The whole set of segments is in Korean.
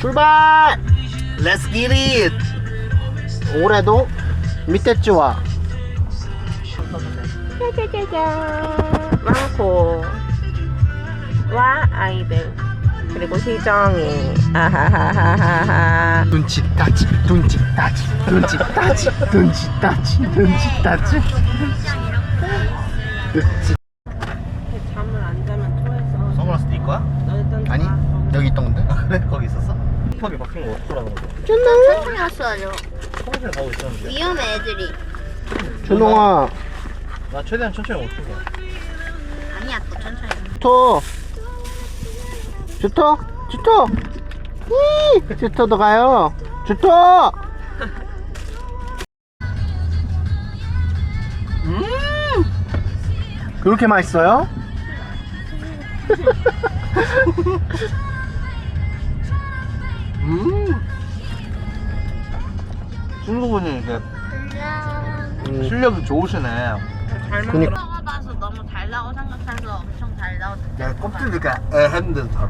출발! Let's get it! 올해도 밑에 찌와 짜자자잔 많고 와 아이들 그리고 희정이 아하하하하하 눈치 따지 눈치 따지 눈치 따지 눈치 따지 눈치 따지 눈치 잠을 안 자면 토해서 선글라스 네 거야? 너 일단 아니 여기 있던데 아 그래? 거기 있었어? 거야? 천천히 왔어요. 평소에 가고 있었는데 위험해 애들이. 준홍아 나 최대한 천천히 오는 거야 아니야 또 천천히. 주토 주토 주토 이 주토도 가요. 주토 음! 그렇게 맛있어요? 음 친구분이 이게 음, 실력이 좋으시네 잘 그니까. 먹어 먹어봐서 너무 달라고 생각해서 엄청 달라고. 내가 껍질이가 애했는데 다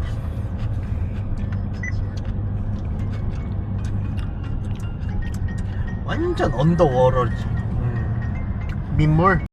완전 언더워러지 음. 민물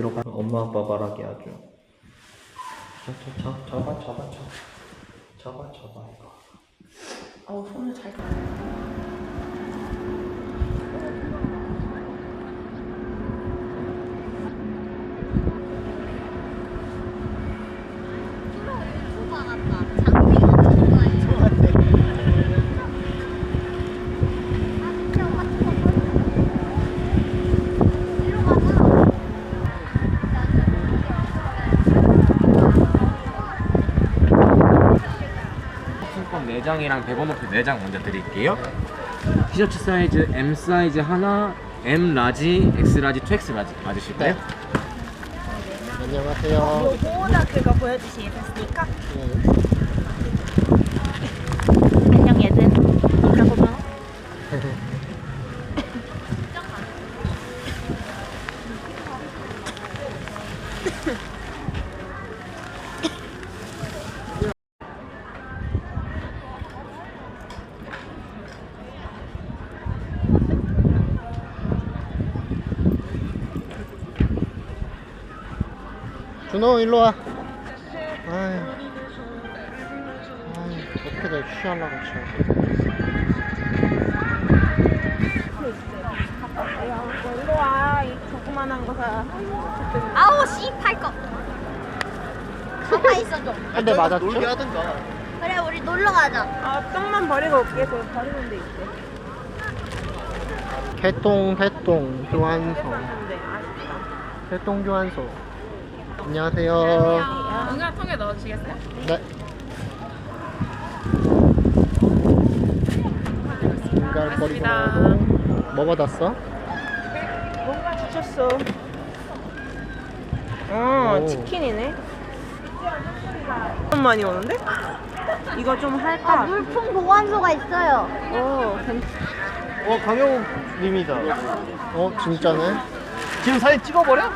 뒤로 가 엄마 아빠 말하게 아주. 저, 저, 저, 잡아 잡아 잡아. 잡아 잡아 이거. 어우 손을 잘 소바 같다. 장비가 좋은 거 아니야? 아 진짜 오빠 일로 가자. 신권 4장이랑 100원어치 4장 먼저 드릴게요. 티셔츠 사이즈 M 사이즈 하나, M 라지, X 라지, 2X 라지 맞으실까요? 안녕하세요 보호자 그거 보여주시겠습니까? 네. 안녕 얘들 인사 고마워 일로 와. 아유 아유 어떻게 내 취하려고 쳐 일로 와 이 조그만한 거 사. 아우 씨 팔 거. 가만 있어 좀. 한대 맞았죠? 놀게 하든가. 그래 우리 놀러 가자. 아 떡만 버리고 올게. 저 버리는 데 있대 개똥 개똥 교환소. 근데. 개똥 교환소 안녕하세요 응아 통에 넣어주시겠어요? 네. 갈 고맙습니다. 뭐 받았어? 뭔가 주셨어. 어, 오. 치킨이네. 좀 많이 오는데? 이거 좀 아, 할까? 물품 보관소가 있어요. 오, 괜찮. 어 강영욱 님이다 어 진짜네 지금 사진 찍어버려?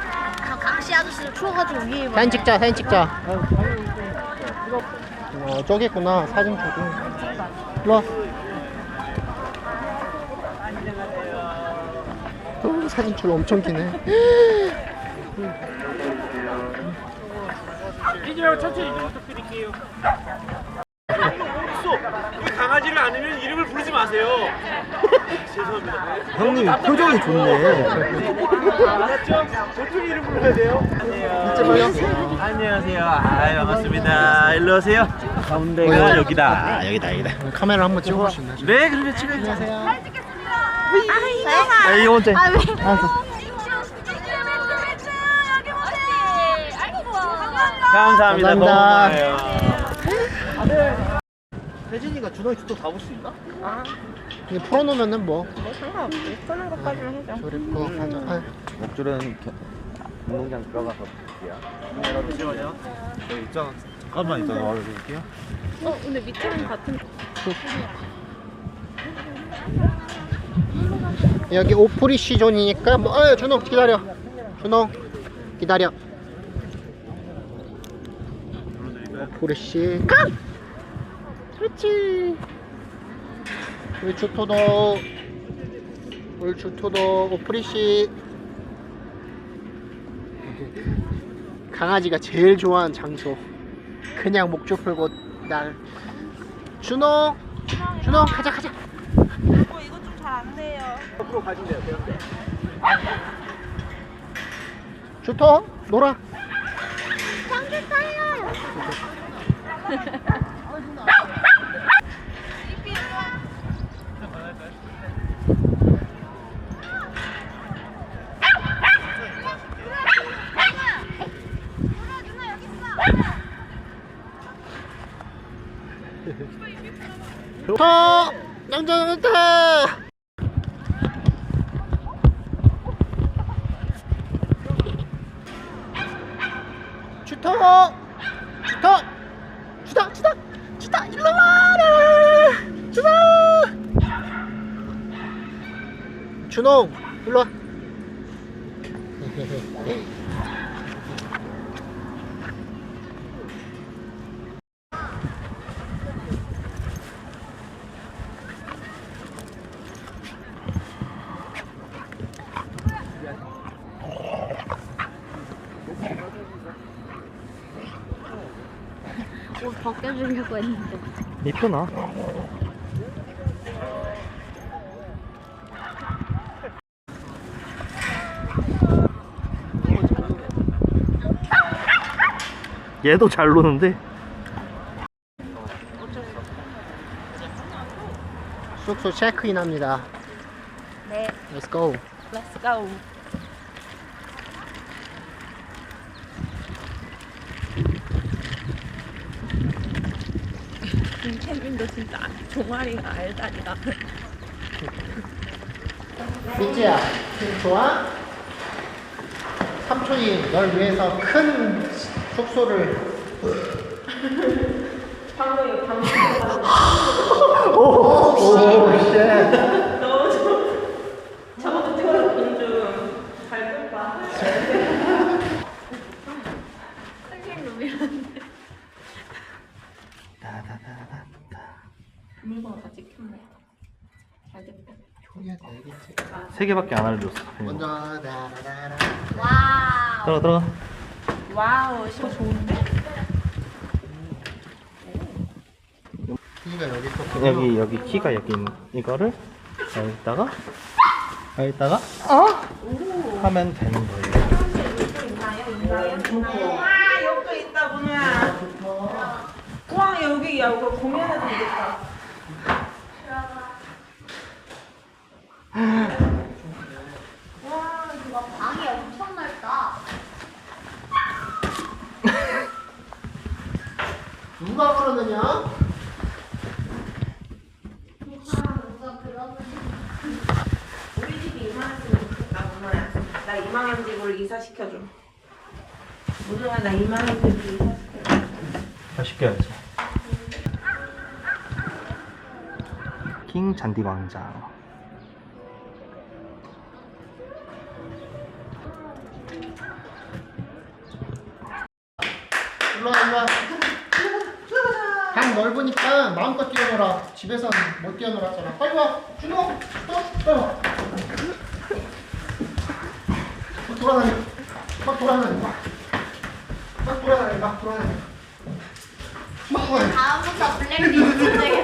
저 강씨 아저씨도 추워가지고 위에 사진 찍자 사진 찍자. 어 저기 있구나 사진 저기 일로 와. 어, 사진 줄 엄청 기네. 강아지를 안으면 이름을 부르지 마세요. 형님 표정이 좋네 알았죠? 저쪽 이름 불러야 돼요. 말려 안녕하세요. 아 반갑습니다. 일로 오세요. 가운데가 여기다. 아, 여기다 여기다. 카메라 한번 있나요? 네, 그러면 찍어요. 아, 아, 이거 먼저 아, 왜? 알았어 감사합니다. 감사합니다. 고마워요. 혜진이가 준호이 주도 다볼수 있나? 아, 풀어놓으면은 뭐 뭐 상관없지. 쓰는 것까지만 해줘. 저리 거 하자 아, 목줄은 운동장 들어가서 볼게요. 잠시만요. 여기 있잖아. 잠깐만 이따가 말해드릴게요. 어, 근데 밑에는 같은. 여기 오프리 시존이니까 뭐, 어, 준호 기다려 준호 기다려 오프리 씨 가! 그렇지 우리 주토도 우리 주토도 오프리 씨 강아지가 제일 좋아하는 장소 그냥 목줄 풀고 날 준호 준호 가자 가자 어, 이거 좀 잘 안 돼요. 앞으로 가신대요. 배운대. 주토 놀아 더 남자한테 주터 주터 주터 주터 주터 일로 와라 주터 준홍 일로 와 벗겨주려고 했는데. 이쁘나? 얘도 잘 노는데 숙소 체크인 합니다 네. Let's go Let's go. 김태민도 진짜 종아리가 알다리다. 민지야 지금 좋아? 삼촌이 널 위해서 큰 숙소를 방금 방금 오쉣 저것도 태어난 공주 잘 끌까? 생생룸이라는데 물건 다 찍혔네. 잘 됐다. 세 개밖에 안 알려줬어. 먼저 다라라라 와우. 들어가 들어가. 와우, 이거 좋은데? 키가 여기 있었고 여기 여기 키가 여기 있는 이거를 여기다가 여기다가 어 하면 되는 거예요. 와, 여기도 있다, 보냐. 와, 여기, 야, 이거 공연해도 되겠다. 방이 엄청 넓다. 누가 그러느냐? 누가 그러는지 나 이만한 집으로 이사시켜줘. 무등아 나 이만한 집으로 이사시켜줘. 맛있게야지. 킹 잔디광장. 일로와 일로와. 방 넓으니까 마음껏 뛰어놀아. 집에선 못 뛰어놀았잖아. 빨리 와. 준호 또 빨리 와. 막 돌아다녀. 막 돌아다녀. 막 돌아다녀 막 돌아다녀 막 돌아다녀 다음부터 블랙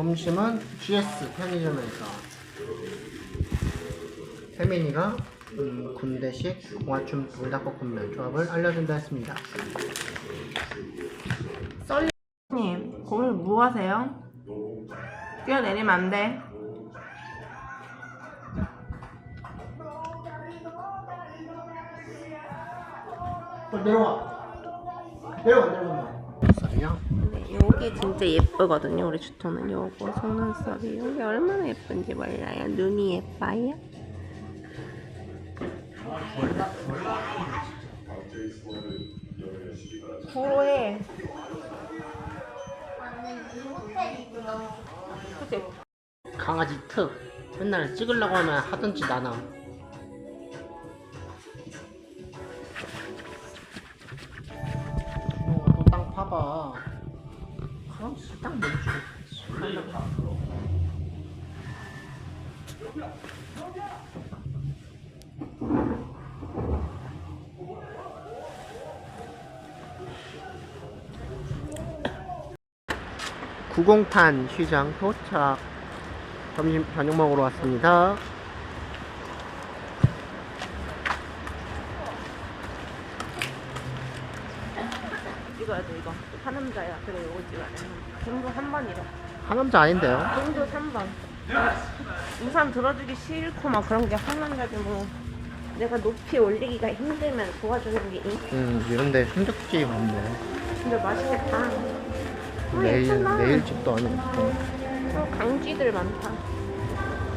점심은 GS 편의점에서 세민이가 음, 군대식 공화춘 불닭볶음면 조합을 알려준다 했습니다. 님 거기서 뭐 하세요? 뛰어내리면 안 돼. 어, 내려와. 내려와 내려와. 요게 진짜 예쁘거든요. 우리 주토는 요거 속눈썹이 요게 얼마나 예쁜지 몰라요. 눈이 예뻐요. 호텔이구나. 강아지 특. 맨날 찍으려고 하면 하던 짓 안 함. 어, 파봐. 그럼 딱 멈추고. 구공탄 시장 도착. 점심 저녁 먹으러 왔습니다. 찍어야 돼 이거. 한남자야. 그래 요거 찍어야 돼. 전부 한 번이래. 하남자 아닌데요? 전부 3번. 우산 들어주기 싫고 막 그런 게 한남자지 뭐. 내가 높이 올리기가 힘들면 도와주는 게 이. 음, 이런데 순두부집 없네. 근데 맛있겠다. 어, 내일, 예쁘다. 내일 집도 아니고. 어, 강쥐들 많다.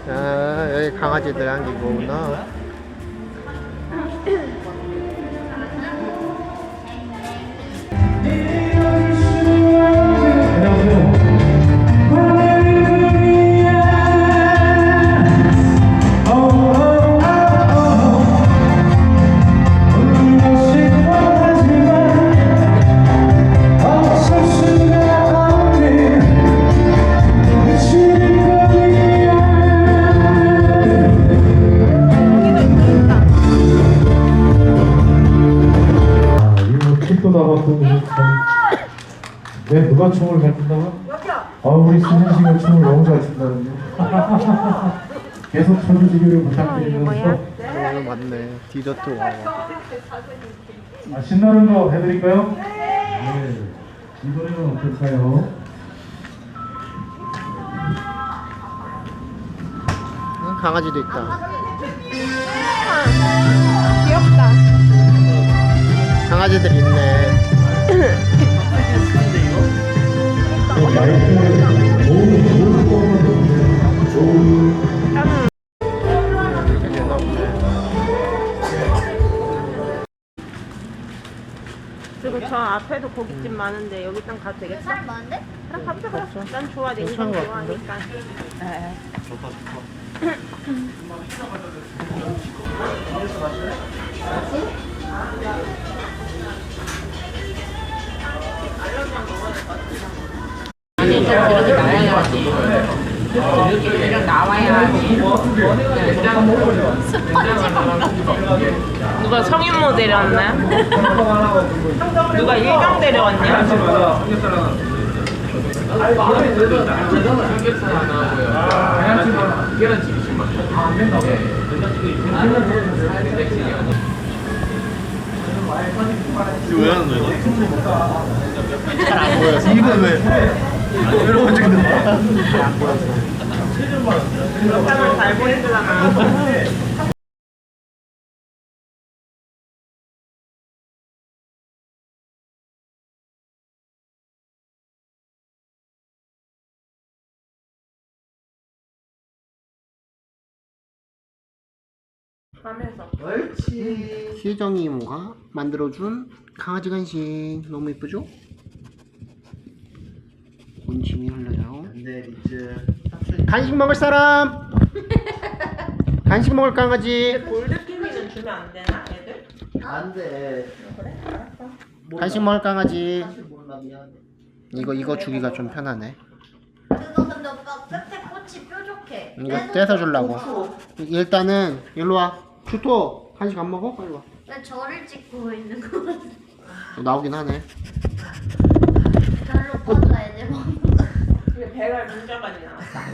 아, 여기 강아지들 안기고구나. 누가 춤을 잘 춘다고? 아, 우리 수진 씨가 춤을 너무 잘 춘다는데. 계속 쳐주시기를 부탁드리면서 어, 맞네. 디저트가. 아, 신나는 거 해드릴까요? 네. 이 노래는 어떨까요? 응, 강아지도 있다. 귀엽다. 강아지들 있네. 그리고 저 앞에도 고깃집 많은데 여기 좀 가도 되겠어? 사람 많은데? 그럼 가보자 그럼 난 좋아 냉장 좋아하니까 누가 성인 모델이었나? 누가 일병 데려왔냐? 이거 왜 하는 거야? 이거 왜? 찍는 거야? 영상을 잘 보여주려나? 밤에서 옳지. 희정이 이모가 만들어준 강아지 간식 너무 예쁘죠? 온심이 흘러요. 간식 먹을 사람? 간식 먹을 강아지. 골드키니는 주면 안 되나 애들? 안돼. 간식 먹을 강아지. 몰라 미안해. 이거 이거 주기가 좀 편하네. 그거 근데 오빠 끝에 꽃이 뾰족해. 이거 떼서 주려고. 일단은 일로 와. 주토 간식 안 먹어? 빨리 와. 왜 저를 찍고 있는 거 같아? 어, 나오긴 하네. 별로 뻗어야 돼. 뭐. 근데 배가 진짜 많이 나왔다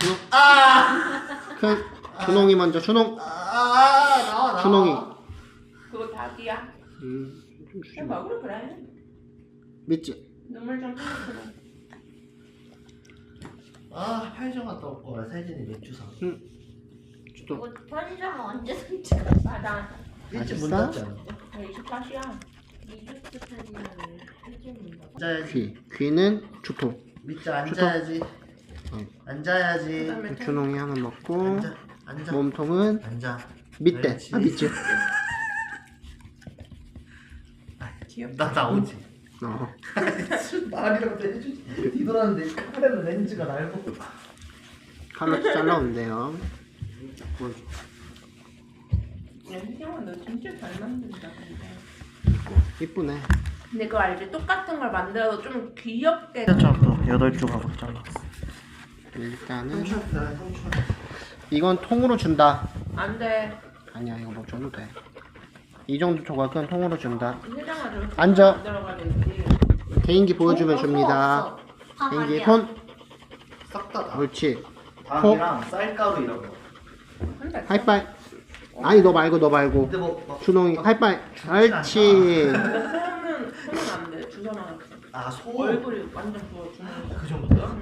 준홍. 아. 그 준홍이 먼저. 준홍. 아 나와 나와. 준홍이. 그거 닭이야 음. 좀 주지 좀 마. 먹으러 그래 믿지? 눈물 좀 흘리고 아 편의점 갔다 올 거야. 세진이 맥주 사. 주토. 뭐 편의점 언제든지 갔어. 아나 일찍 문 맛있어? 않아? 24시야 앉아야지. 귀. 귀는 주토. 밑에 앉아야지. 응. 앉아야지. 그다음에 준홍이 하나 먹고 앉아. 앉아. 몸통은 앉아. 밑대. 그렇지. 아 밑지. 나 나오지. 어. 말이라도 해주지. 뒤돌았는데 카메라 렌즈가 날고. 칼로 잘라온대요. 연희경아 너 진짜 잘 만든다 근데 이쁘네. 근데 그거 알지? 똑같은 걸 만들어도 좀 귀엽게 여덟 조각 잘랐어. 일단은 이건 통으로 준다. 안 돼 아니야 이거 뭐 줘도 돼. 이 정도 조각은 통으로 준다. 해장하죠 앉아. 만들어가 되지 개인기 보여주면 어, 줍니다. 다 개인기. 손. 싹다 다. 옳지. 닭이랑 쌀가루 이런 거. 하이파이. 아니 너 말고 너 말고. 근데 뭐 막- 준홍이 하이파이. 옳지. 근데 손은 손은 안 돼 주사만 할게 아 소. 얼굴이 완전 부어 주는 거그 정도야?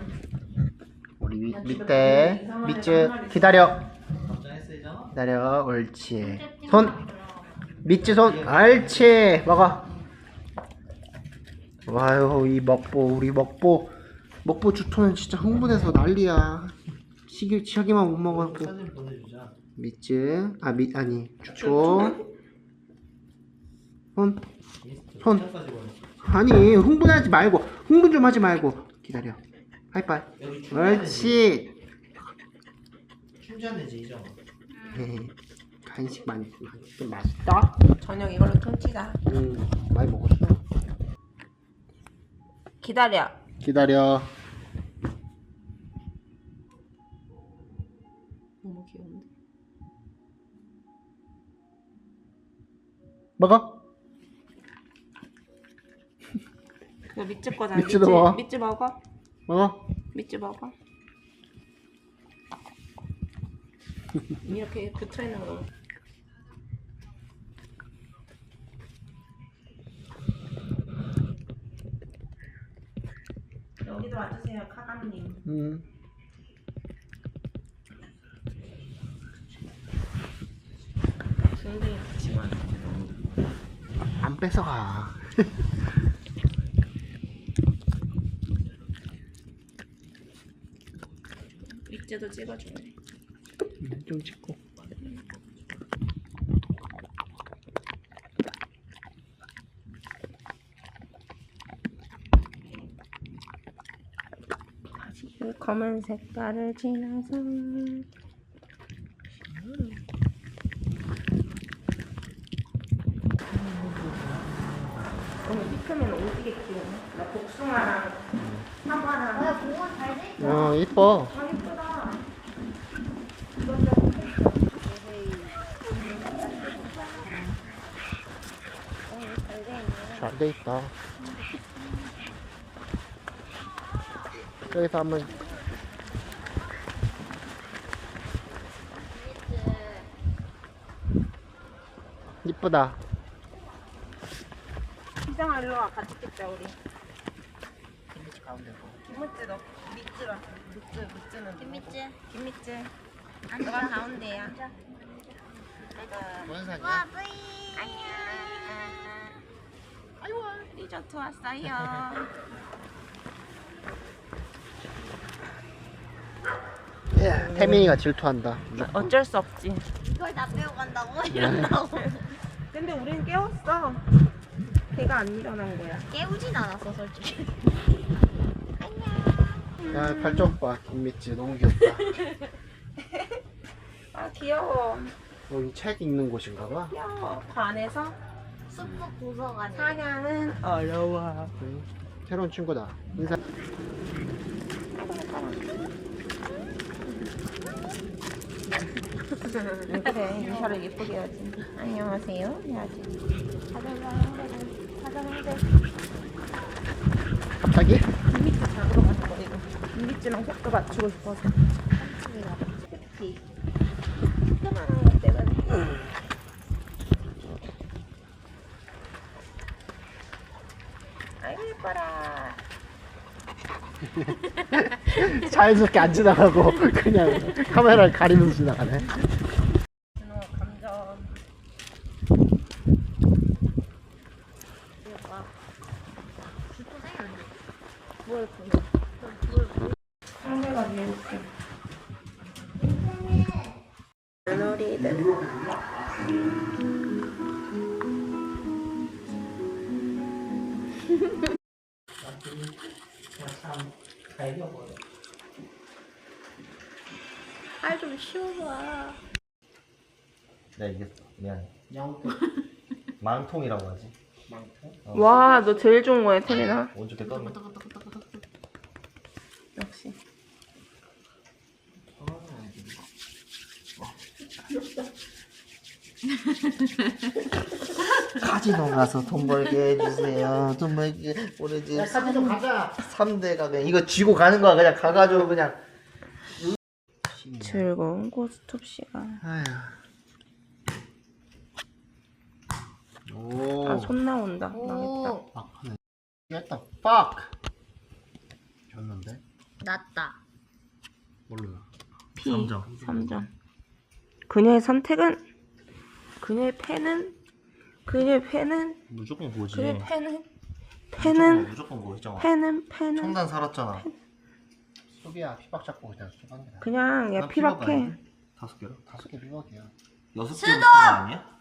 우리 위, 밑에 밑즈 기다려. 걱정했어 이잖아. 기다려. 옳지. 손. 밑지 손. 옳지. 먹어. 와유 이 먹보 우리 먹보 먹보 주토는 진짜 흥분해서 난리야. 시기 시기만 못 먹었고. 사진 보내주자. 밑즈 아밑 아니 주토. 손. 아니 흥분하지 말고 흥분 좀 하지 말고 기다려. 하이파이. 옳지. 충전해지 이잖아. 헤헤. 간식 많이 좀 맛있다. 저녁 이걸로 퉁치자 음 많이 먹었어. 기다려 기다려. 먹어. 이거 밑집 거잖아 밑집도 먹어. 밑집 먹어 먹어. 밑집 먹어 이렇게 붙어 있는 거 여기도 와주세요 카감님 음. 와 뺏어가. 밑에도 찍어주네. 좀 찍고. 그 검은 색깔을 지나서 오늘 피크면 오지게 귀여워. 나 복숭아랑 사과랑 야 공원 잘돼 있어. 어, 이뻐. 아 예쁘다. 잘 돼 있다. 여기서 한번 이쁘다. 시장 일로 와 같이 찍자 우리. 김치 가운데 김치 너 밑줄 와. 밑줄 밑줄은 김미지. 김밑줄. 너가 가운데야. 뭔 뿌이. 안녕. 아이고 리조트 왔어요. 예, 태민이가 질투한다. 어쩔 수 없지. 이걸 다 빼고 간다고 이런다고. 근데 우린 깨웠어. 걔가 안 일어난 거야. 깨우진 않았어 솔직히. 야, 발좀 봐. 김미지 너무 귀엽다. 아 귀여워. 여기 책 읽는 곳인가 봐. 귀여워. 관에서 숲속 도서관이. 사냥은 어려워. 응. 새로운 친구다. 인사. 그래 인사를 예쁘게 해야지. 안녕하세요 해야지. 사장님들. 갑자기? 김미지 잡으러 가서 버리고. 김미지랑 속도 맞추고 싶어서. 그치. 조그만한 것 때문에. 아이고 예뻐라. 자연스럽게 안 지나가고 그냥 카메라를 가리면서 지나가네. 쉬워봐. 내가 이겼어. 미안해. 망통이라고 하지. 와, 너 제일 좋은 거야, 태민아. 오죽게 떴네. 역시. 카지노 가서 돈 벌게 해주세요. 돈 벌게 우리 집 카지노 가자. 3대가 그냥 이거 쥐고 가는 거야. 그냥 가가지고 그냥. 즐거운 고스톱 시간. 아휴. 오. 아, 손 나온다. 망했다. 오. 막하네. Get the fuck. 졌는데? 낫다. 몰라. P. 3점. 3점. 그녀의 선택은? 그녀의 패는? 그녀의 패는? 무조건 보지. 그녀의 패는? 무조건, 패는? 무조건 보이잖아. 패는? 패는? 청단 살았잖아. 수비야 피박 잡고 그냥 수박이라. 그냥, 야, 난 피박 피박해. 아닌데? 다섯 개로? 다섯 개 피박이야. 여섯 개 아니야?